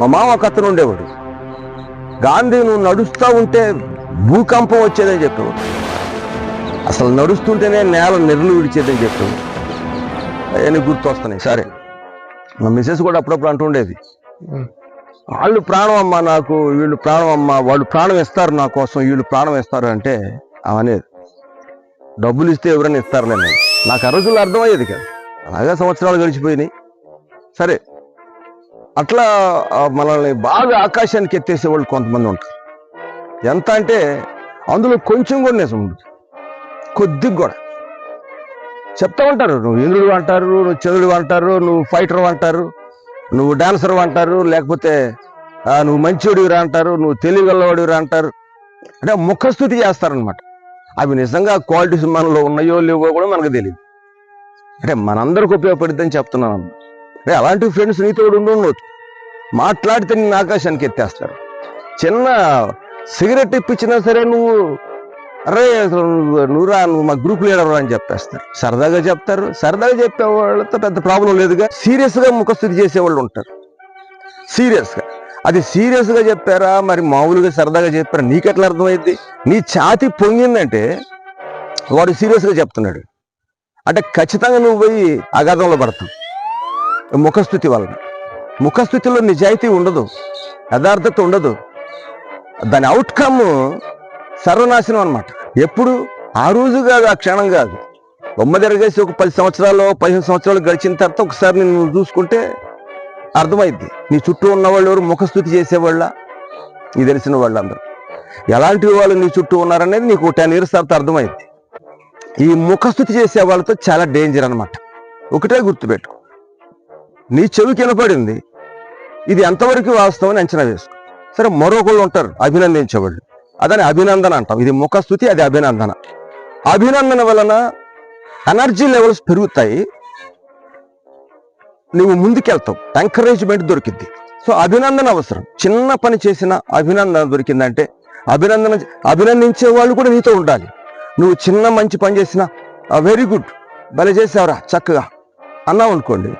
మా మామ ఒక అతను ఉండేవాడు. గాంధీ నువ్వు నడుస్తూ ఉంటే భూకంపం వచ్చేదని చెప్పేవాడు అసలు నడుస్తుంటేనే నేల నెరలు విడిచేదని చెప్పేవాడు అవన్నీ గుర్తొస్తున్నాయి. సరే. మా మిసెస్ కూడా అప్పుడప్పుడు అంటుండేది వాళ్ళు ప్రాణం అమ్మ నాకు వీళ్ళు ప్రాణం అమ్మ వాళ్ళు ప్రాణం ఇస్తారు నా కోసం వీళ్ళు ప్రాణం ఇస్తారు అంటే అవనేది డబ్బులు ఇస్తే ఎవరైనా ఇస్తారులే నేను నాకు ఆ రోజుల్లో అర్థమయ్యేది కదా. అలాగే సంవత్సరాలు గడిచిపోయినాయి. సరే. అట్లా మనల్ని బాగా ఆకాశానికి ఎత్తేసే వాళ్ళు కొంతమంది ఉంటారు. ఎంత అంటే అందులో కొంచెం కూడా నిజం ఉండదు. కొద్దిగా కూడా. చెప్తా ఉంటారు నువ్వు ఇంద్రుడు అంటారు నువ్వు చంద్రుడు అంటారు నువ్వు ఫైటర్ అంటారు నువ్వు డాన్సర్ అంటారు లేకపోతే నువ్వు మంచివాడివిరా అంటారు నువ్వు తెలివిగలవాడివిరా అంటారు. అంటే ముఖస్థుతి చేస్తారనమాట అవి నిజంగా క్వాలిటీస్ మనలో ఉన్నాయో లేవో కూడా మనకు తెలియదు అంటే మనందరికి ఉపయోగపడుద్దని చెప్తున్నాను అన్నమాట. అలాంటి ఫ్రెండ్స్ నీతో కూడా ఉండవచ్చు. మాట్లాడితే నిన్ను ఆకాశానికి ఎత్తేస్తారు. చిన్న సిగరెట్ ఇప్పించినా సరే నువ్వు అరే అసలు నువ్వు నువ్వు మా గ్రూప్ లీడర్ అని చెప్పేస్తారు. సరదాగా చెప్తారు. సరదాగా చెప్పే వాళ్ళతో పెద్ద ప్రాబ్లం లేదుగా. సీరియస్గా ముఖస్థుతి చేసేవాళ్ళు ఉంటారు. సీరియస్గా. అది సీరియస్గా చెప్పారా? మరి మామూలుగా సరదాగా చెప్పారా? నీకెట్లా అర్థమైంది? నీ ఛాతి పొంగిందంటే వాడు సీరియస్గా చెప్తున్నాడు. అంటే ఖచ్చితంగా నువ్వు పోయి అగాధంలో పడతావు. ముఖస్థుతి వలన. ముఖస్థుతిలో నిజాయితీ ఉండదు యథార్థత ఉండదు. దాని అవుట్కమ్ సర్వనాశనం అనమాట ఎప్పుడు? ఆ రోజు కాదు ఆ క్షణం కాదు. బొమ్మ తిరగేసి ఒక పది సంవత్సరాలు పదిహేను సంవత్సరాలు గడిచిన తర్వాత ఒకసారి నేను చూసుకుంటే అర్థమైద్ది. నీ చుట్టూ ఉన్న వాళ్ళు ఎవరు? ముఖస్థుతి చేసేవాళ్ళ? నీ తెలిసిన వాళ్ళందరూ. ఎలాంటి వాళ్ళు నీ చుట్టూ ఉన్నారనేది నీకు టెన్ ఇయర్స్ తర్వాత అర్థమైంది ఈ ముఖస్థుతి చేసే వాళ్ళతో చాలా డేంజర్ అనమాట ఒకటే గుర్తుపెట్టు నీ చెవికి వినపడింది. ఇది ఎంతవరకు వాస్తవం అని అంచనా వేసుకో. సరే మరొకళ్ళు ఉంటారు అభినందించేవాళ్ళు. అదని అభినందన అంటాం. ఇది ముఖస్థుతి అది అభినందన. అభినందన వలన ఎనర్జీ లెవెల్స్ పెరుగుతాయి. నువ్వు ముందుకెళ్తావు. ఎంకరేజ్మెంట్ దొరికింది సో అభినందన అవసరం. చిన్న పని చేసిన అభినందన దొరికిందంటే అభినందన అభినందించే వాళ్ళు కూడా నీతో ఉండాలి. నువ్వు చిన్న మంచి పని చేసినా వెరీ గుడ్ భలే చేసావురా చక్కగా. అన్నావు అనుకోండి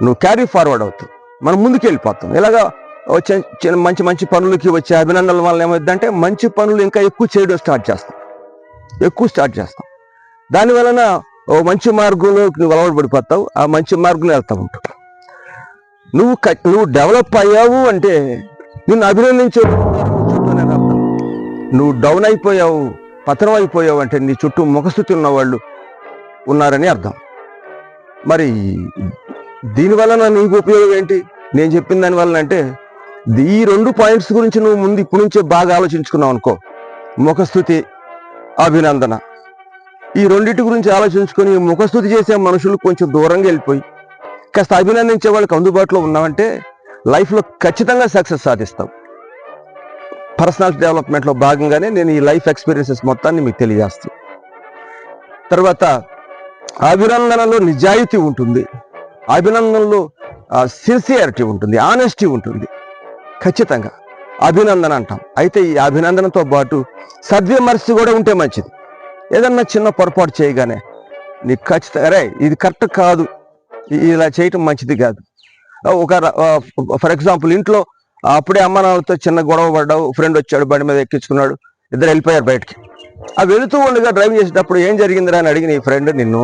నువ్వు క్యారీ ఫార్వర్డ్ అవుతావు. మనం ముందుకు వెళ్ళిపోతాం ఇలాగా వచ్చే చిన్న మంచి మంచి పనులకి వచ్చే అభినందనల వల్ల ఏమవుతుందంటే మంచి పనులు ఇంకా ఎక్కువ చేయడం స్టార్ట్ చేస్తాం. ఎక్కువ స్టార్ట్ చేస్తాం. దాని వలన ఓ మంచి మార్గంలో నువ్వు అలవాటు పడిపోతావు ఆ మంచి మార్గంలో వెళ్తా ఉంటావు. నువ్వు నువ్వు డెవలప్ అయ్యావు అంటే నిన్ను అభినందించే నువ్వు డౌన్ అయిపోయావు పతనం అయిపోయావు అంటే నీ చుట్టూ ముఖస్థుతి ఉన్న వాళ్ళు ఉన్నారని అర్థం. మరి దీనివల్ల నీకు ఉపయోగం ఏంటి? నేను చెప్పిన దాని వలన అంటే ఈ రెండు పాయింట్స్ గురించి నువ్వు ముందు ఇప్పటి నుంచే బాగా ఆలోచించుకున్నావు అనుకో. ముఖస్థుతి అభినందన. ఈ రెండింటి గురించి ఆలోచించుకొని ముఖస్థుతి చేసే మనుషులు కొంచెం దూరంగా వెళ్ళిపోయి కాస్త అభినందించే వాళ్ళకి అందుబాటులో ఉన్నామంటే లైఫ్లో ఖచ్చితంగా సక్సెస్ సాధిస్తాం పర్సనాలిటీ డెవలప్మెంట్లో భాగంగానే నేను ఈ లైఫ్ ఎక్స్పీరియన్సెస్ మొత్తాన్ని మీకు తెలియజేస్తాను. తర్వాత అభినందనలో నిజాయితీ ఉంటుంది. అభినందనలో సిన్సియారిటీ ఉంటుంది ఆనెస్టీ ఉంటుంది. ఖచ్చితంగా అభినందన అంటాం. అయితే ఈ అభినందనతో పాటు సద్విమర్శ కూడా ఉంటే మంచిది. ఏదన్నా చిన్న పొరపాటు చేయగానే నీకు ఖచ్చితంగా అరే ఇది కరెక్ట్ కాదు. ఇలా చేయటం మంచిది కాదు. ఒక ఫర్ ఎగ్జాంపుల్ ఇంట్లో అప్పుడే అమ్మ నాన్నలతో చిన్న గొడవ పడ్డావు ఫ్రెండ్ వచ్చాడు బండి మీద ఎక్కించుకున్నాడు ఇద్దరు వెళ్ళిపోయారు బయటికి. ఆ వెళుతూ ఉండగా డ్రైవ్ చేసేటప్పుడు ఏం జరిగిందిరా అని అడిగి నీ ఫ్రెండ్ నిన్ను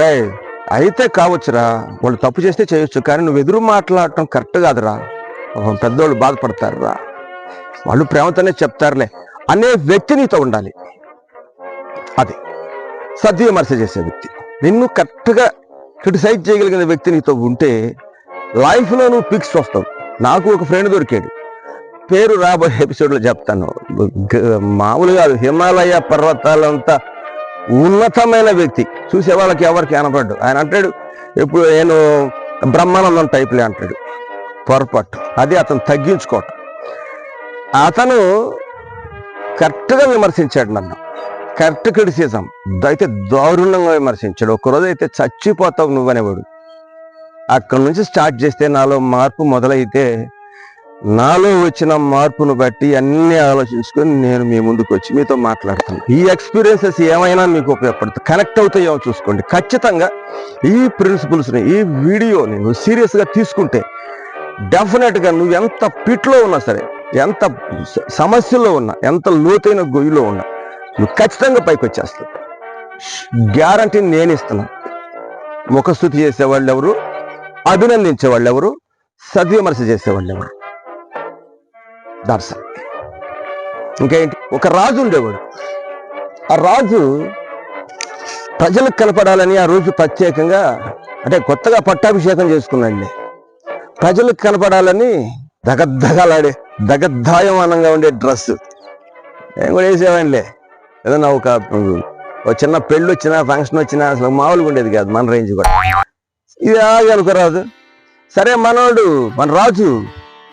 రే అయితే కావచ్చురా. వాళ్ళు తప్పు చేస్తే చేయొచ్చు కానీ నువ్వు ఎదురు మాట్లాడటం కరెక్ట్ కాదురా. పెద్దవాళ్ళు బాధపడతారు బాధపడతారురా. వాళ్ళు ప్రేమతోనే చెప్తారులే. అనే వ్యక్తి నీతో ఉండాలి. అది. సద్విమర్శ చేసే వ్యక్తి. నిన్ను కరెక్ట్గా క్రిటిసైజ్ చేయగలిగిన వ్యక్తి నీతో ఉంటే లైఫ్లో నువ్వు పిక్స్ వస్తావు నాకు ఒక ఫ్రెండ్ దొరికాడు. పేరు రాబోయే ఎపిసోడ్లో చెప్తాను. మామూలుగా హిమాలయ పర్వతాలంతా ఉన్నతమైన వ్యక్తి. చూసే వాళ్ళకి ఎవరికి కనపడ్డు. ఆయన అంటాడు ఇప్పుడు నేను బ్రహ్మానందం టైప్లే అంటాడు. పొరపాటు. అది అతను తగ్గించుకోవటం. అతను కరెక్ట్గా విమర్శించాడు నన్ను. Correct criticism. అయితే దారుణంగా విమర్శించాడు. ఒకరోజు అయితే చచ్చిపోతావు నువ్వనేవాడు. అక్కడి నుంచి స్టార్ట్ చేస్తే నాలో మార్పు మొదలైతే నాలో వచ్చిన మార్పును బట్టి అన్ని ఆలోచించుకొని నేను మీ ముందుకు వచ్చి మీతో మాట్లాడతాను ఈ ఎక్స్పీరియన్సెస్ ఏమైనా మీకు ఉపయోగపడుతుంది కనెక్ట్ అవుతాయో చూసుకోండి. ఖచ్చితంగా ఈ ప్రిన్సిపల్స్ని ఈ వీడియోని నువ్వు సీరియస్గా తీసుకుంటే డెఫినెట్గా నువ్వు ఎంత పిట్లో ఉన్నా సరే ఎంత సమస్యలో ఉన్నా ఎంత లోతైన గొయ్యిలో ఉన్నా నువ్వు ఖచ్చితంగా పైకి వచ్చేస్తావు. గ్యారంటీ నేను ఇస్తున్నా. ముఖస్థుతి చేసేవాళ్ళు ఎవరు? అభినందించే వాళ్ళు ఎవరు? సద్విమర్శ చేసేవాళ్ళు ఎవరు? దర్శనం ఇంకేంటి? ఒక రాజు ఉండేవాడు. ఆ రాజు ప్రజలకు కనపడాలని ఆ రోజు ప్రత్యేకంగా అంటే కొత్తగా పట్టాభిషేకం చేసుకున్నాండి ప్రజలకు కనపడాలని దగద్దగలాడే దగద్దాయమానంగా ఉండే డ్రెస్. నేను కూడా వేసేవాడిలే ఏదన్నా ఒక చిన్న పెళ్ళి వచ్చినా ఫంక్షన్ వచ్చినా అసలు మామూలుగా ఉండేది కాదు మన రేంజ్ కూడా. ఇది అనుకోరాదు సరే మనోడు మన రాజు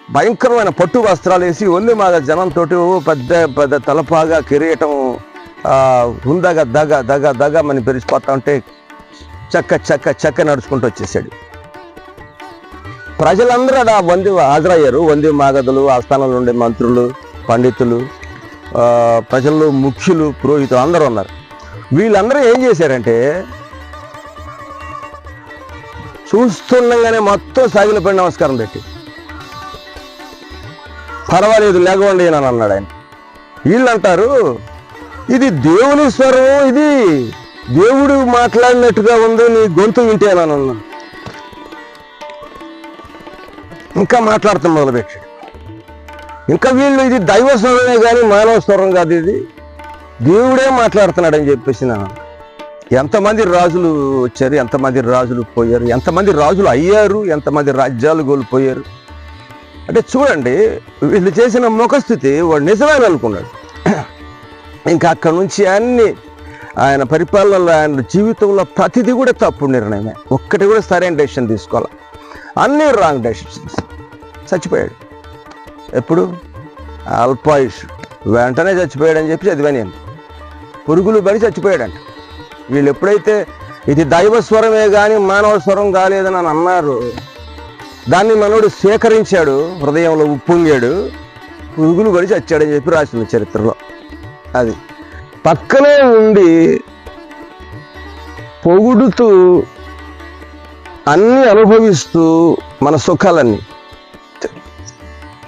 భయంకరమైన పట్టు వస్త్రాలు వేసి ఒళ్ళు మాగా జనంతో పెద్ద పెద్ద తలపాగా కిరీటం ఆ, హుందాగా దగ దగ దగ మని పెరిచిపోతా ఉంటే చక్క చక్క చక్క నడుచుకుంటూ వచ్చేసాడు. ప్రజలందరూ అలా వంది హాజరయ్యారు. వంది మాగదులు ఆస్థానంలో ఉండే మంత్రులు పండితులు ఆ, ప్రజల్లో ముఖ్యులు పురోహితులు అందరూ ఉన్నారు. వీళ్ళందరూ ఏం చేశారంటే చూస్తుండగానే మొత్తం సాగిలపడి నమస్కారం పెట్టి పర్వాలేదు లేకపోండి అని అన్నాడు ఆయన. వీళ్ళు అంటారు ఇది దేవుని స్వరం ఇది దేవుడు మాట్లాడినట్టుగా ఉంది నీ గొంతు వింటేనని అన్నాను ఇంకా మాట్లాడతాం మొదలుపెట్టాడు. ఇంకా వీళ్ళు ఇది దైవ స్వరమే కానీ మానవ స్వరం కాదు ఇది. దేవుడే మాట్లాడుతున్నాడని చెప్పేసి నా ఎంతమంది రాజులు వచ్చారు ఎంతమంది రాజులు పోయారు ఎంతమంది రాజులు అయ్యారు ఎంతమంది రాజ్యాలు కోల్పోయారు. అంటే చూడండి వీళ్ళు చేసిన ముఖస్థితి వాడు నిజమేన అనుకున్నాడు. ఇంకా అక్కడి నుంచి అన్ని ఆయన పరిపాలనలో ఆయన జీవితంలో ప్రతిదీ కూడా తప్పుడు నిర్ణయమే. ఒక్కటి కూడా సరైన డెసిషన్ తీసుకోవాలి. అన్ని రాంగ్ డెసిషన్స్. చచ్చిపోయాడు. ఎప్పుడు? అల్పాయుష్. వెంటనే చచ్చిపోయాడు అని చెప్పి చదివాను నేను. పురుగులు పడి చచ్చిపోయాడంట. వీళ్ళు ఎప్పుడైతే ఇది దైవ స్వరమే కానీ మానవ స్వరం కాలేదని అని అన్నారు దాన్ని మనోడు సేకరించాడు హృదయంలో ఉప్పొంగాడు పురుగులు పడి చచ్చాడని చెప్పి రాసింది చరిత్రలో. అది. పక్కనే ఉండి పొగుడుతూ అన్ని అనుభవిస్తూ మన సుఖాలన్నీ.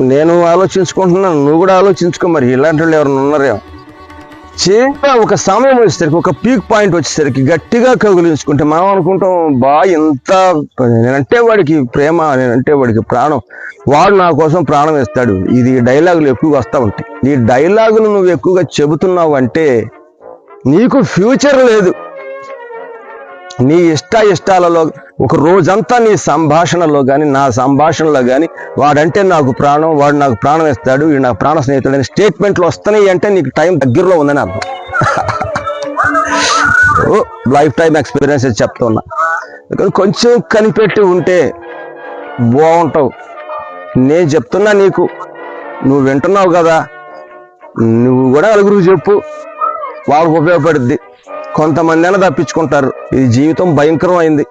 నేను ఆలోచించుకుంటున్నాను నువ్వు కూడా ఆలోచించుకో మరి ఇలాంటి వాళ్ళు ఎవరైనా ఉన్నారేమో. చిన్న ఒక సమయం వచ్చేసరికి ఒక పీక్ పాయింట్ వచ్చేసరికి గట్టిగా కగులించుకుంటే మనం అనుకుంటాం బా ఇంత నేనంటే వాడికి ప్రేమ నేనంటే వాడికి ప్రాణం. వాడు నా కోసం ప్రాణం ఇస్తాడు ఇది డైలాగులు ఎక్కువగా వస్తూ ఉంటాయి. ఈ డైలాగులు నువ్వు ఎక్కువగా చెబుతున్నావు అంటే నీకు ఫ్యూచర్ లేదు. నీ ఇష్ట ఇష్టాలలో ఒక రోజంతా నీ సంభాషణలో కానీ నా సంభాషణలో కానీ వాడంటే నాకు ప్రాణం వాడు నాకు ప్రాణం ఇస్తాడు వీడు నాకు ప్రాణ స్నేహితుడు అని స్టేట్మెంట్లు వస్తున్నాయి అంటే నీకు టైం దగ్గరలో ఉందని అర్థం. లైఫ్ టైం ఎక్స్పీరియన్స్ చెప్తున్నా కొంచెం కనిపెట్టి ఉంటే బాగుంటావు. నేను చెప్తున్నా నీకు నువ్వు వింటున్నావు కదా నువ్వు కూడా నలుగురు చెప్పు వాళ్ళకు ఉపయోగపడుద్ది. కొంతమంది అయినా తప్పించుకుంటారు. ఈ జీవితం భయంకరం అయింది.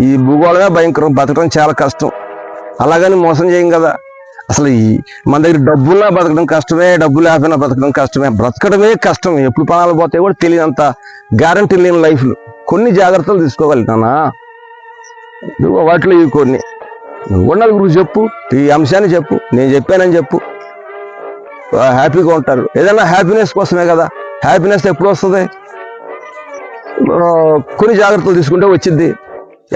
ఈ భూగోళమే భయంకరం. బతకడం చాలా కష్టం. అలాగని మోసం చేయం కదా. అసలు ఈ మన దగ్గర డబ్బున్నా బతకడం కష్టమే డబ్బు లేకపోయినా బతకడం కష్టమే. బ్రతకడమే కష్టం. ఎప్పుడు పనాలు పోతాయి కూడా తెలియనంత గ్యారంటీ లేని లైఫ్లు కొన్ని జాగ్రత్తలు తీసుకోగలుగుతానా నువ్వు వాటిలో ఇవి కొన్ని. నువ్వు కూడా చెప్పు. ఈ అంశాన్ని చెప్పు. నేను చెప్పానని చెప్పు. హ్యాపీగా ఉంటారు. ఏదైనా హ్యాపీనెస్ కోసమే కదా. హ్యాపీనెస్ ఎప్పుడు వస్తుంది? కొన్ని జాగ్రత్తలు తీసుకుంటే వచ్చింది.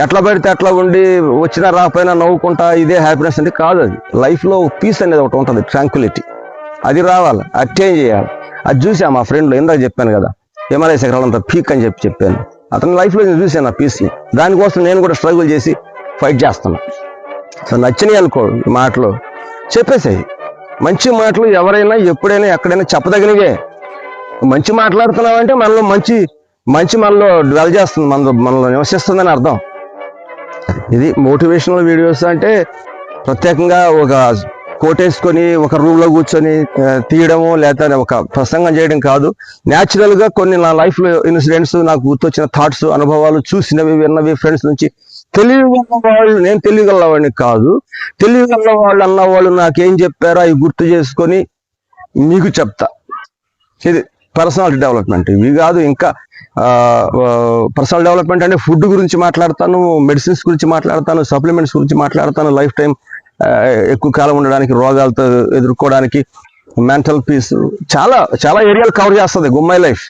ఎట్లా పడితే అట్లా ఉండి వచ్చినా రాకపోయినా నవ్వుకుంటా ఇదే హ్యాపీనెస్ అంటే కాదు అది. లైఫ్లో పీస్ అనేది ఒకటి ఉంటుంది ట్రాంక్విలిటీ అది రావాలి అటైన్ చేయాలి. అది చూసా మా ఫ్రెండ్లో ఇందాక చెప్పాను కదా హిమాలయ శిఖరాలంతా పీక్ అని చెప్పి చెప్పాను. అతని లైఫ్లో నేను చూశాను ఆ పీస్ని దానికోసం నేను కూడా స్ట్రగుల్ చేసి ఫైట్ చేస్తున్నా. సో నచ్చినాయి అనుకో ఈ మాటలు. చెప్పేసాయి. మంచి మాటలు ఎవరైనా ఎప్పుడైనా ఎక్కడైనా చెప్పదగినవే. మంచి మాట్లాడుతున్నావంటే మనలో మంచి మంచి మనలో డ్వెల్ చేస్తుంది మన మనలో నివసిస్తుందని అర్థం. ఇది మోటివేషనల్ వీడియోస్ అంటే ప్రత్యేకంగా ఒక కోటేసుకొని ఒక రూమ్లో కూర్చొని తీయడము లేదా ఒక ప్రసంగం చేయడం కాదు. న్యాచురల్గా కొన్ని నా లైఫ్లో ఇన్సిడెంట్స్ నాకు గుర్తొచ్చిన థాట్స్ అనుభవాలు చూసినవి విన్నవి ఫ్రెండ్స్ నుంచి తెలియగల వాళ్ళు నేను తెలియగలవాడిని కాదు. తెలియగల వాళ్ళు అన్న వాళ్ళు నాకేం చెప్పారో అవి గుర్తు చేసుకొని మీకు చెప్తా. ఇది పర్సనాలిటీ డెవలప్మెంట్ ఇవి కాదు ఇంకా పర్సనల్ డెవలప్మెంట్ అంటే ఫుడ్ గురించి మాట్లాడతాను మెడిసిన్స్ గురించి మాట్లాడతాను సప్లిమెంట్స్ గురించి మాట్లాడతాను లైఫ్ టైం ఎక్కువ కాలం ఉండడానికి రోగాలతో ఎదుర్కోవడానికి మెంటల్ పీస్ చాలా చాలా ఏరియాలు కవర్ చేస్తుంది గుమ్మాయి లైఫ్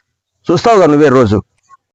చూస్తావు కదా నువ్వే రోజు.